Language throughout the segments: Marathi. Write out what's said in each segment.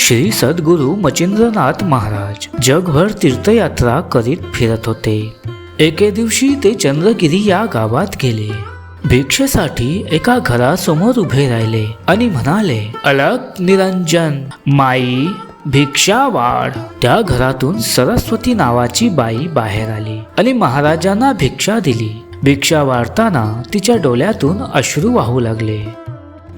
श्री सद्गुरू मचिंद्रनाथ महाराज जगभर तीर्थयात्रा करीत फिरत होते. एके दिवशी ते चंद्रगिरी या गावात गेले. भिक्षेसाठी एका घरासमोर उभे राहिले आणि म्हणाले अलग निरंजन माई भिक्षा वाढ. त्या घरातून सरस्वती नावाची बाई बाहेर आली आणि महाराजांना भिक्षा दिली. भिक्षा वाढताना तिच्या डोळ्यातून अश्रू वाहू लागले.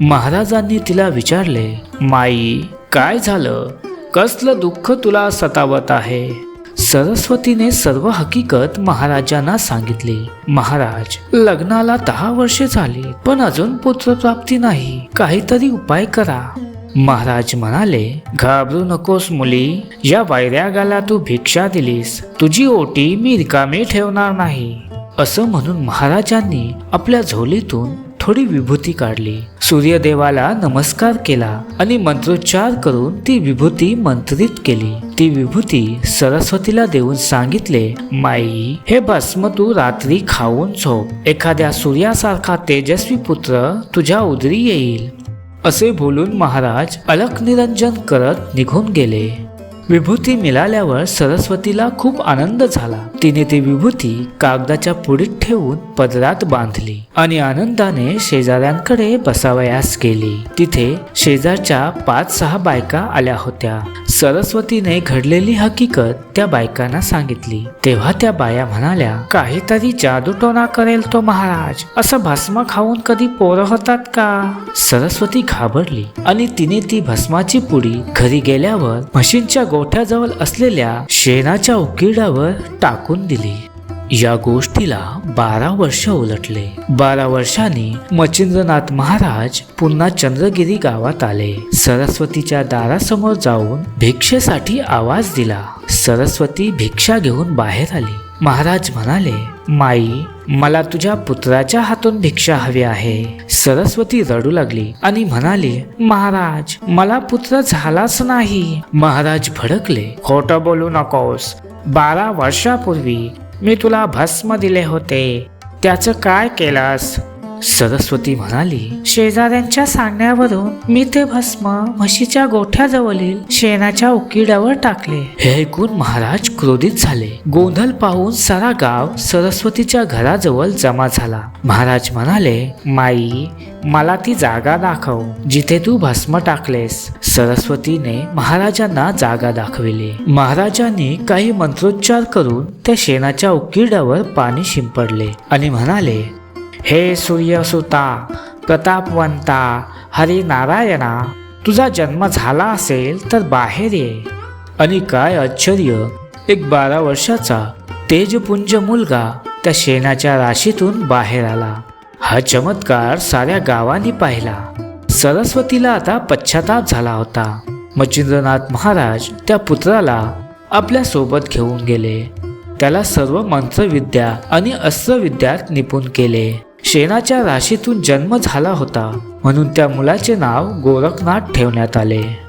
महाराजांनी तिला विचारले माई काय झालं? कसलं दुःख तुला सतावत आहे? सरस्वतीने सर्व हकीकत महाराजांना सांगितली. महाराज लग्नाला दहा वर्षे झाली पण अजून पुत्रप्राप्ती नाही. काहीतरी उपाय करा. महाराज म्हणाले घाबरू नकोस मुली. या वैरागाला तू भिक्षा दिलीस. तुझी ओटी मी रिकामी ठेवणार नाही. असं म्हणून महाराजांनी आपल्या झोलीतून थोडी विभूती काढली. सूर्यदेवाला नमस्कार केला आणि मंत्रोच्चार करून ती विभूती मंत्रित केली. ती विभूती सरस्वतीला देऊन सांगितले माई हे भस्म तू रात्री खाऊन झोप. एखाद्या सूर्यासारखा तेजस्वी पुत्र तुझ्या उदरी येईल. असे बोलून महाराज अलक निरंजन करत निघून गेले. विभूती मिळाल्यावर सरस्वतीला खूप आनंद झाला. तिने ती विभूती कागदाच्या पुडीत ठेवून पदरात बांधली आणि आनंदाने शेजाऱ्यांकडे बसावयास गेली. तिथे शेजारच्या पाच सहा बायका आल्या होत्या. सरस्वतीने घडलेली हकीकत त्या बायकांना सांगितली. तेव्हा त्या बाया म्हणाल्या काहीतरी जादूटोना करेल तो महाराज. असं भस्म खाऊन कधी पोरं होतात का? सरस्वती घाबरली आणि तिने ती भस्माची पुडी घरी गेल्यावर म्हशींच्या गोठ्याजवळ असलेल्या शेणाच्या उकिरड्यावर टाकून दिली. या गोष्टीला बारा वर्ष उलटले. बारा वर्षांनी मचिंद्रनाथ महाराज पुन्हा चंद्रगिरी गावात आले. सरस्वतीच्या दारासमोर जाऊन भिक्षेसाठी आवाज दिला. सरस्वती भिक्षा घेऊन बाहेर आली. महाराज म्हणाले माई मला तुझ्या पुत्राच्या हातून भिक्षा हवी आहे. सरस्वती रडू लागली आणि म्हणाली महाराज मला पुत्र झालाच नाही. महाराज भडकले खोटं बोलू नकोस. बारा वर्षापूर्वी मी तुला भस्म दिले होते. त्याचं काय केलास? सरस्वती म्हणाली शेजाऱ्यांच्या सांगण्यावरून मी ते भस्म म्हशीच्या गोठ्याजवळील शेणाच्या उकिड्यावर टाकले. हे ऐकून महाराज क्रोधित झाले. गोंधळ पाहून सारा गाव सरस्वतीच्या घराजवळ जमा झाला. महाराज म्हणाले माई मला ती जागा दाखव. जिथे तू भस्म टाकलेस. सरस्वतीने महाराजांना जागा दाखविली. महाराजांनी काही मंत्रोच्चार करून त्या शेणाच्या उकिरड्यावर पाणी शिंपडले आणि म्हणाले हे सूर्यसुता प्रतापवंता हरिनारायणा तुझा जन्म झाला असेल तर बाहेर ये. आणि काय आश्चर्य एक बारा वर्षाचा तेजपुंज मुलगा त्या शेणाच्या राशीतून बाहेर आला. हा चमत्कार साऱ्या गावांनी पाहिला. सरस्वतीला आता पश्चाताप झाला होता. मचिंद्रनाथ महाराज त्या पुत्राला आपल्यासोबत घेऊन गेले. त्याला सर्व मंत्रविद्या आणि अस्त्रविद्यात निपुण केले. शेणाच्या राशीतून जन्म झाला होता. म्हणून त्या मुलाचे नाव गोरखनाथ ठेवण्यात आले.